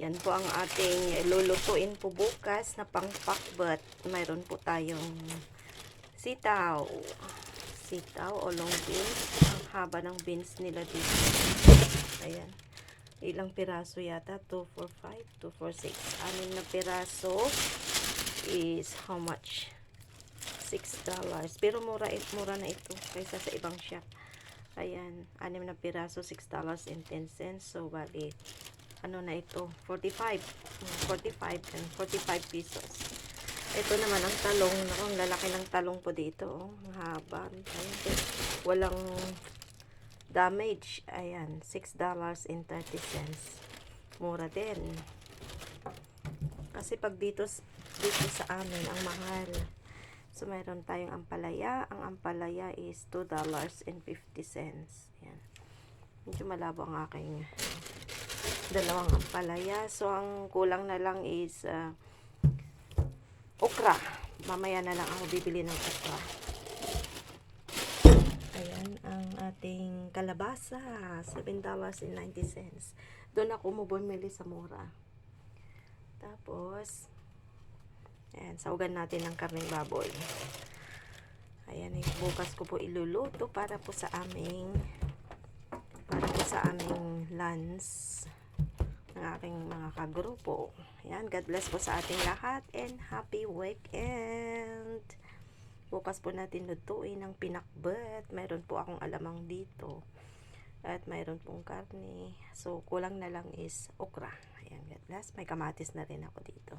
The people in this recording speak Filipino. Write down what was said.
Yan po ang ating lulutuin po bukas na pangpakbat. Mayroon po tayong sitaw. Sitaw o long beans. Ang haba ng beans nila dito. Ayan. Ilang piraso yata? 2, 4, 5, 2, 4, 6. Anim na piraso is how much? 6 dollars. Pero mura, mura na ito kaysa sa ibang shop. Ayan, anim na piraso, 6 dollars and 10 cents. So, bali, ano na ito? 45. Mm, 45 and 45 pesos. Ito naman ang talong. Naku, ang lalaki ng talong po dito. Oh. Ang haba. Ayan, walang damage. Ayan, 6 dollars and 30 cents. Mura din. Kasi pag dito, dito sa amin, ang mahal. So, mayroon tayong ampalaya. Ang ampalaya is $2.50. Yan. Medyo malabo ang aking dalawang ampalaya. So, ang kulang na lang is uh, okra. Mamaya na lang ako bibili ng okra. Ayan ang ating kalabasa. $7.90. Doon ako bumili sa mura. Tapos, Ayan, saugan natin ng karneng baboy. Ayan, eh, bukas ko po iluluto para po sa aming para po sa aming lunch ng aking mga kagrupo. Ayan, God bless po sa ating lahat and happy weekend! Bukas po natin lutuin ng pinakbet. Mayroon po akong alamang dito. At mayroon pong karne. So, kulang na lang is okra. Ayan, God bless. May kamatis na rin ako dito.